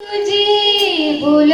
तुझी बोल